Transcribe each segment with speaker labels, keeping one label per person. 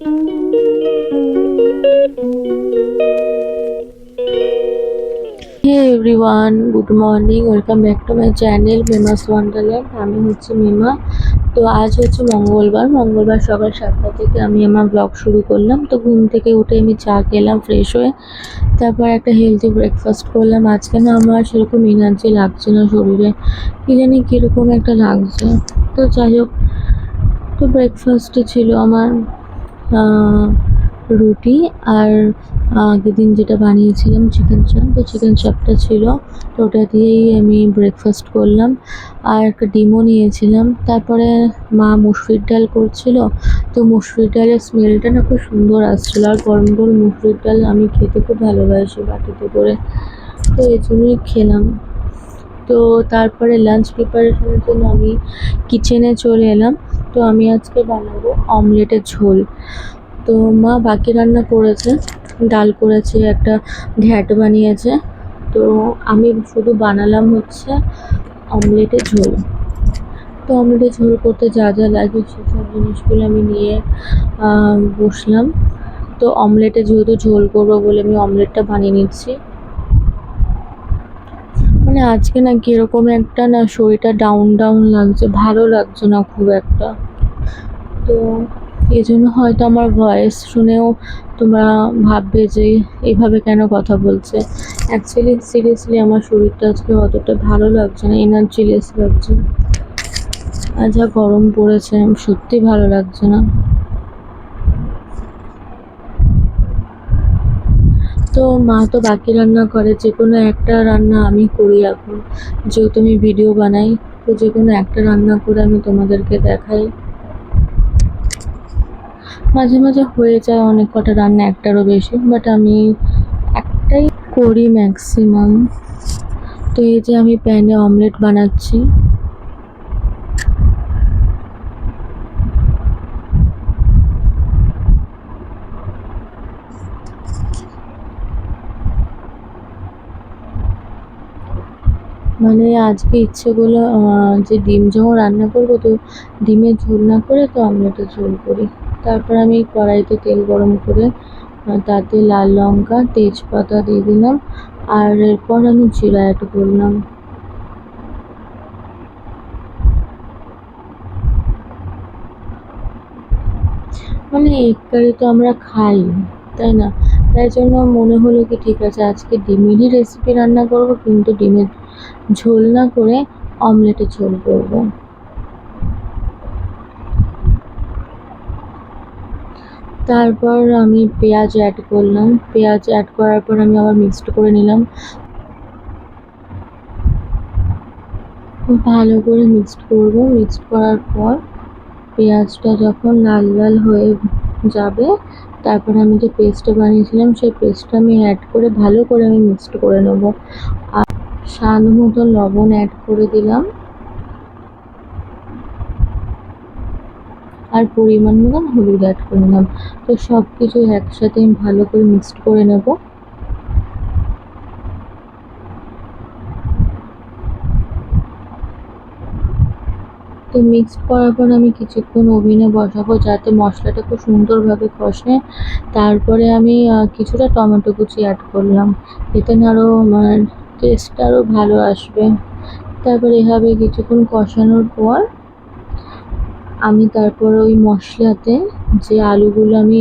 Speaker 1: Hey everyone good morning welcome back to my channel Mema's wonderland আমি হচ্ছে মেমা। তো আজ হচ্ছে মঙ্গলবার। মঙ্গলবার সকাল সাতটা থেকে আমি আমার ব্লগ শুরু করলাম। তো ঘুম থেকে উঠে আমি চা খেলাম ফ্রেশ হয়ে। তারপর একটা হেলদি ব্রেকফাস্ট করলাম। আজকে না আমার সেরকম এনার্জি লাগছে না শরীরে। কী জানি কীরকম একটা লাগছে। তো যাই হোক, তো ব্রেকফাস্টে ছিল আমার। রুটি আর আগের দিন যেটা বানিয়েছিলাম চিকেন চাপ তো চিকেন চাপটা ছিল, তো ওটা দিয়েই আমি ব্রেকফাস্ট করলাম। আর একটা ডিমও নিয়েছিলাম, তারপরে মা মুসুরির ডাল করছিল, তো মুসুরির ডালের স্মেলটা না খুব সুন্দর আসছিল, আর গরম গরম মুসুরির ডাল আমি খেতে খুব ভালোবাসি বাটিতে করে। তো এই জন্যই খেলাম। তো তারপরে লাঞ্চ প্রিপারেশনের জন্য আমি কিচেনে চলে এলাম। তো আমি আজকে বানাবো অমলেটের ঝোল। তো মা বাকি রান্না করেছে, ডাল করেছে, একটা ঘ্যাট বানিয়েছে। তো আমি শুধু বানালাম হচ্ছে অমলেটের ঝোল। তো অমলেটের ঝোল করতে যা যা লাগে সেসব জিনিসগুলো আমি নিয়ে বসলাম। তো অমলেটে যেহেতু ঝোল করব বলে আমি অমলেটটা বানিয়ে নিচ্ছি। মানে আজকে না কীরকম একটা না শরীরটা ডাউন ডাউন লাগছে, ভালো লাগছে না খুব একটা। তো এই জন্য হয়তো আমার ভয়েস শুনেও তোমরা ভাববে যে এইভাবে কেন কথা বলছে। অ্যাকচুয়ালি সিরিয়াসলি আমার শরীরটা আজকে অতটা ভালো লাগছে না এনার্জিলেস লাগছে। আর যা গরম পড়েছে, সত্যি ভালো লাগছে না। তো মা তো বাকি রান্না করে, যে কোনো একটা রান্না আমি করি এখন। যেহেতু আমি ভিডিও বানাই, তো যে কোনো একটা রান্না করে আমি তোমাদেরকে দেখাই। মাঝে মাঝে হয়ে যায় অনেক কটা রান্না, একটারও বেশি বাট আমি একটাই করি ম্যাক্সিমাম তো এই যে আমি প্যানে অমলেট বানাচ্ছি। মানে আজকে ইচ্ছে করল যে ডিম যখন রান্না করব তো ডিমের ঝোল না করে তো অমলেটের ঝোল করি। তারপর আমি কড়াইতে তেল গরম করে তাতে লাল লঙ্কা, তেজপাতা দিয়ে দিলাম আর এরপর আমি জিরা অ্যাড করলাম। মানে এগ কারি তো আমরা খাই, তাই না? তাই জন্য মনে হলো কি ঠিক আছে, আজকে ডিমেরই রেসিপি রান্না করব, কিন্তু ডিমের ঝোল না করে অমলেটের ঝোল করব। তারপর আমি পেঁয়াজ অ্যাড করলাম। পেঁয়াজ অ্যাড করার পর আমি আবার মিক্সড করে নিলাম। ভালো করে মিক্সড করব। মিক্সড করার পর পেঁয়াজটা যখন লাল লাল হয়ে যাবে, তারপর আমি যে পেস্টটা বানিয়েছিলাম, সেই পেস্টটা আমি অ্যাড করে ভালো করে আমি মিক্সড করে নেব। আর স্বাদ মতো লবণ অ্যাড করে দিলাম। আর পরিমাণ মতন হলুদ অ্যাড করে নিলাম। তো সব কিছু একসাথে আমি ভালো করে মিক্সড করে নেব। তো মিক্সড করার পর আমি কিছুক্ষণ ওভেনে বসাবো যাতে মশলাটা খুব সুন্দরভাবে কষে। তারপরে আমি কিছুটা টমেটো কুচি অ্যাড করলাম। এতে আরও টেস্টটা আরও ভালো আসবে। তারপর এভাবে কিছুক্ষণ কষানোর পর আমি তারপর ওই মশলাতে যে আলুগুলো আমি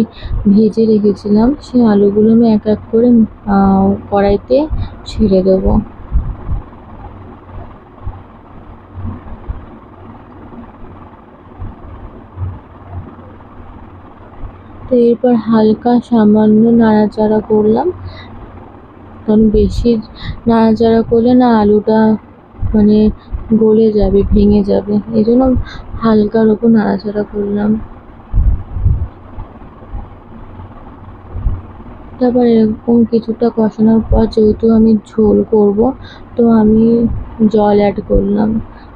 Speaker 1: ভেজে রেখেছিলাম, সেই আলুগুলো আমি এক এক করে কড়াইতে ছেড়ে দেবো। তো এরপর হালকা সামান্য নাড়াচাড়া করলাম। কারণ বেশি নাড়াচাড়া করলে না আলুটা মানে গলে যাবে, ভেঙে যাবে। এই জন্য হালকার ওপর নাড়াচাড়া করলাম। তারপর এরকম কিছুটা কষানোর পর যেহেতু আমি ঝোল করব, তো আমি জল অ্যাড করলাম।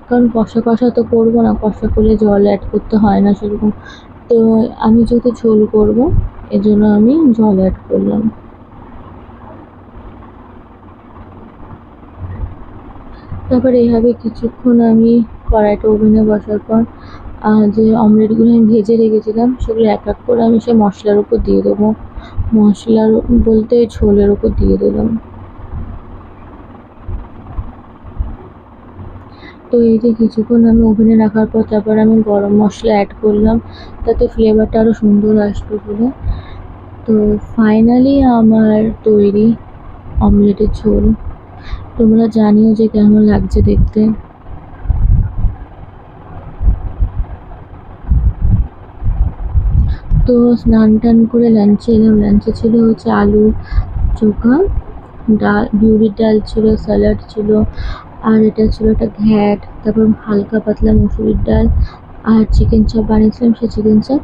Speaker 1: কারণ কষা কষা তো করব না, কষা করলে জল অ্যাড করতে হয় না সেরকম। তো আমি যেহেতু ঝোল করব, এজন্য আমি জল অ্যাড করলাম। তারপর এইভাবে কিছুক্ষণ আমি কড়াইটা ওভেনে বসার পর যে অমলেটগুলো আমি ভেজে রেখেছিলাম, সেগুলো এক এক করে আমি সে মশলার উপর দিয়ে দেবো। মশলার বলতে ঝোলের উপর দিয়ে দিলাম। তো এই যে কিছুক্ষণ আমি ওভেনে রাখার পর, তারপর আমি গরম মশলা অ্যাড করলাম, তাতে ফ্লেভারটা আরও সুন্দর আসবে বলে। তো ফাইনালি আমার তৈরি অমলেটের ঝোল। তোমরা জানিও যে কেমন লাগছে দেখতে। তো স্নান টান করে লাঞ্চে এলাম লাঞ্চে ছিল হচ্ছে আলু চোখা, ডাল, বিউলির ডাল ছিল স্যালাড ছিল, আর এটা ছিল একটা ঘ্যাট, তারপর হালকা পাতলা মুসুরির ডাল, আর চিকেন চাপ বানিয়েছিলাম সে চিকেন চাপ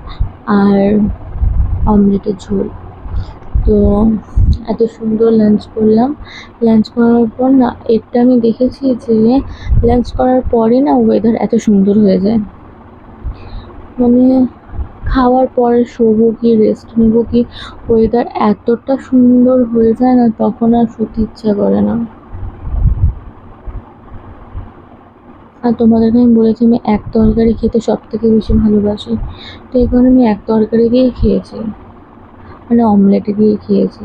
Speaker 1: আর অমলেটের ঝোল। তো এত সুন্দর লাঞ্চ করলাম। লাঞ্চ করার পর না এটা আমি দেখেছি যে লাঞ্চ করার পরে না ওয়েদার এত সুন্দর হয়ে যায়। মানে খাওয়ার পরে শোবো কি রেস্ট নেব কি ওয়েদার এতটা সুন্দর হয়ে যায় না, তখন আর শুতে ইচ্ছা করে না। আর তোমাদেরকে আমি বলেছি, আমি এক তরকারি খেতে সব থেকে বেশি ভালোবাসি। তো এই কারণে আমি এক তরকারি দিয়েই খেয়েছি। মানে অমলেটে দিয়ে খেয়েছি।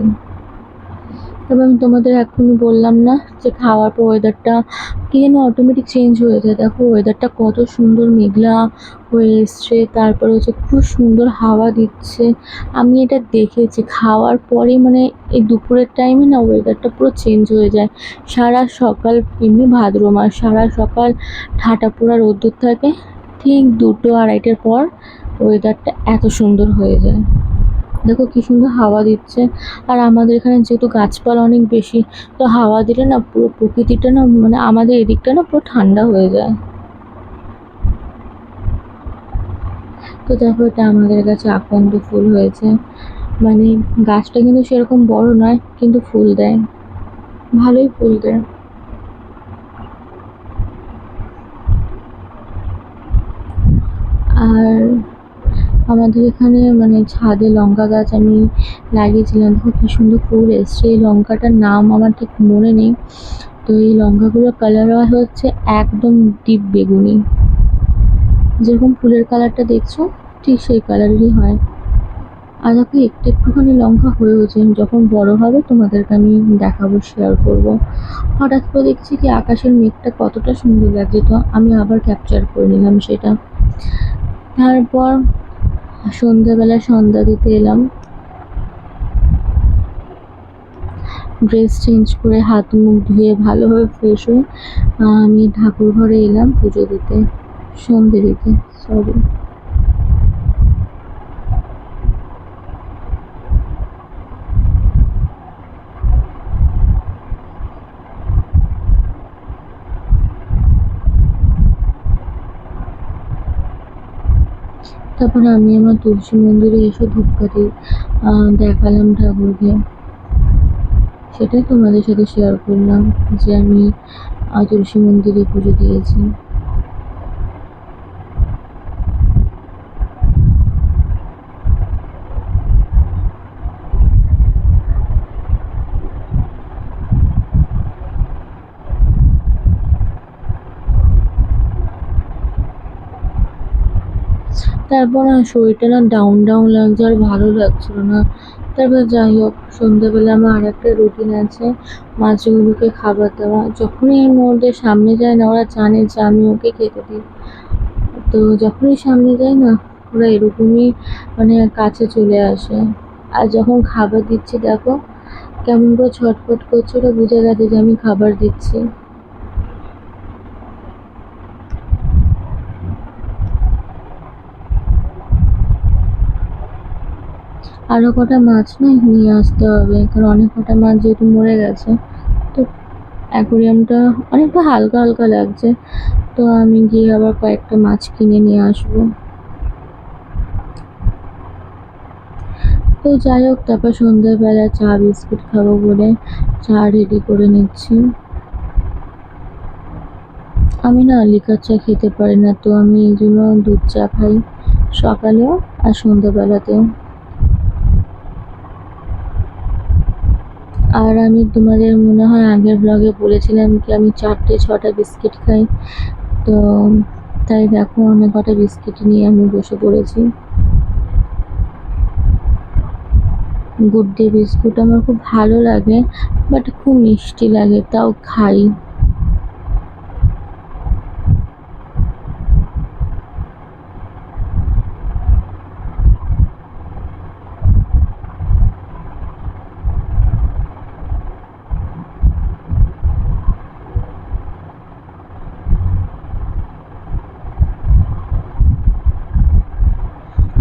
Speaker 1: আমি তোমাদের এখনই বললাম না যে খাওয়ার পর ওয়েদারটা কী যেন অটোমেটিক চেঞ্জ হয়ে যায়? দেখো ওয়েদারটা কত সুন্দর মেঘলা হয়ে এসছে, তারপরে হচ্ছে খুব সুন্দর হাওয়া দিচ্ছে। আমি এটা দেখেছি, খাওয়ার পরে মানে এই দুপুরের টাইমে না ওয়েদারটা পুরো চেঞ্জ হয়ে যায়। সারা সকাল এমনি ভাদ্র মাস, সারা সকাল ঠাটা পোড়া রোদ্দুর থাকে, ঠিক দুটো আড়াইটের পর ওয়েদারটা এত সুন্দর হয়ে যায়। দেখো কি সুন্দর হাওয়া দিচ্ছে। আর আমাদের এখানে যেহেতু গাছপালা অনেক বেশি, তো হাওয়া দিলে না পুরো প্রকৃতিটা না মানে আমাদের এদিকটা না পুরো ঠান্ডা হয়ে যায়। তো দেখো এটা আমাদের কাছে আকন্দ ফুল হয়েছে। মানে গাছটা কিন্তু সেরকম বড় নয়, কিন্তু ফুল দেয়। ভালোই ফুল দেয়। আর আমাদের এখানে মানে ছাদে লঙ্কা গাছ আমি লাগিয়েছিলাম। দেখো কি সুন্দর ফুল এসছে। এই লঙ্কাটার নাম আমার ঠিক মনে নেই। তো এই লঙ্কাগুলোর কালার হচ্ছে একদম ডিপ বেগুনি। যেরকম ফুলের কালারটা দেখছ, ঠিক সেই কালারেরই হয়। আর দেখো, একটু একটুখানি লঙ্কা হয়ে হয়েওছে। যখন বড় হবে তোমাদেরকে আমি দেখাবো শেয়ার করব। হঠাৎ করে দেখছি কি আকাশের মেঘটা কতটা সুন্দর লাগছে। তো আমি আবার ক্যাপচার করে নিলাম সেটা। তারপর সন্ধ্যাবেলা সন্ধ্যা দিতে এলাম। ড্রেস চেঞ্জ করে হাত মুখ ধুয়ে ভালোভাবে ফ্রেশ হয়ে আমি ঠাকুর ঘরে এলাম পুজো দিতে, সন্ধে দিতে সরি তারপর আমি আমার তুলসী মন্দিরে এসে ধূপকাঠি দেখালাম ঠাকুরকে। সেটাই তোমাদের সাথে শেয়ার করলাম যে আমি তুলসী মন্দিরে পুজো দিয়েছি। তারপর না শরীরটা না ডাউন ডাউন লাগছে আর ভালো লাগছিল না। তারপর যাই হোক, সন্ধ্যাবেলা আমার আর একটা রুটিন আছে মাছগুলোকে খাবার দেওয়া। যখনই আমি ওদের সামনে যায় না, ওরা জানে যে আমি ওকে খেতে দিই। তো যখনই সামনে যায় না, ওরা এরকমই মানে কাছে চলে আসে। আর যখন খাবার দিচ্ছি, দেখো কেমন করে ছটফট করছে, ওরা বুঝে গেছে যে আমি খাবার দিচ্ছি। আরও কটা মাছ না নিয়ে আসতে হবে, কারণ অনেক কটা মাছ যেহেতু মরে গেছে। তো অ্যাকোরিয়ামটা অনেকটা হালকা হালকা লাগছে। তো আমি গিয়ে আবার কয়েকটা মাছ কিনে নিয়ে আসব। তো যাই হোক, তারপর সন্ধ্যাবেলা চা, বিস্কুট খাব বলে চা রেডি করে নিচ্ছি। আমি না লিকার চা খেতে পারি না, তো আমি এই জন্য দুধ চা খাই সকালেও আর সন্ধ্যাবেলাতেও। আর আমি তোমাদের মনে হয় আগের ব্লগে বলেছিলাম কি আমি চারটে, ছটা বিস্কিট খাই। তো তাই দেখো অনেক কটা বিস্কিট নিয়ে আমি বসে পড়েছি। গুড ডে বিস্কুট, আমার খুব ভালো লাগে বাট খুব মিষ্টি লাগে, তাও খাই।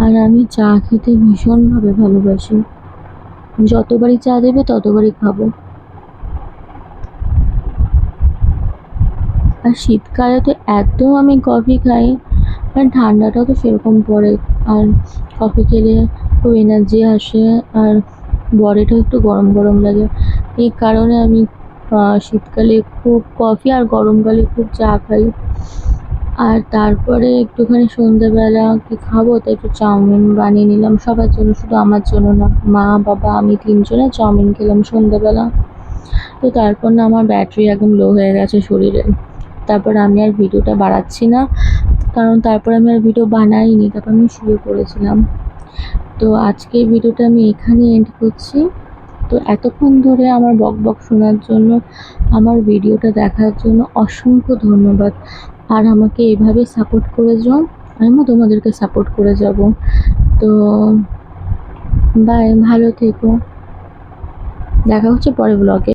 Speaker 1: আর আমি চা খেতে ভীষণভাবে ভালোবাসি। যতবারই চা দেবে, ততবারই খাব। আর শীতকালে তো এত আমি কফি খাই আর ঠান্ডাটাও তো সেরকম পড়ে। আর কফি খেলে খুব এনার্জি আসে, আর বডিটাও একটু গরম গরম লাগে। এই কারণে আমি শীতকালে খুব কফি আর গরমকালে খুব চা খাই। আর তারপরে একটুখানি সন্ধ্যেবেলা কি খাব তাই একটু চাউমিন বানিয়ে নিলাম। সবার জন্য শুধু আমার জন্য না, মা, বাবা, আমি তিনজনে চাউমিন খেলাম সন্ধ্যেবেলা তো তারপর না আমার ব্যাটারি একদম লো হয়ে গেছে শরীরে। তারপর আমি আর ভিডিওটা বাড়াচ্ছি না, কারণ তারপর আমি আর ভিডিও বানাইনি, তারপর আমি শুয়ে পড়েছিলাম। তো আজকে ভিডিওটা আমি এখানে এন্ড করছি। তো এতক্ষণ ধরে আমার বক বক শোনার জন্য, আমার ভিডিওটা দেখার জন্য অসংখ্য ধন্যবাদ। আর আমাকে এইভাবে সাপোর্ট করে যাও। আমিও তোমাদেরকে সাপোর্ট করে যাব। তো বাই ভালো থেকো। দেখা হচ্ছে পরের ব্লগে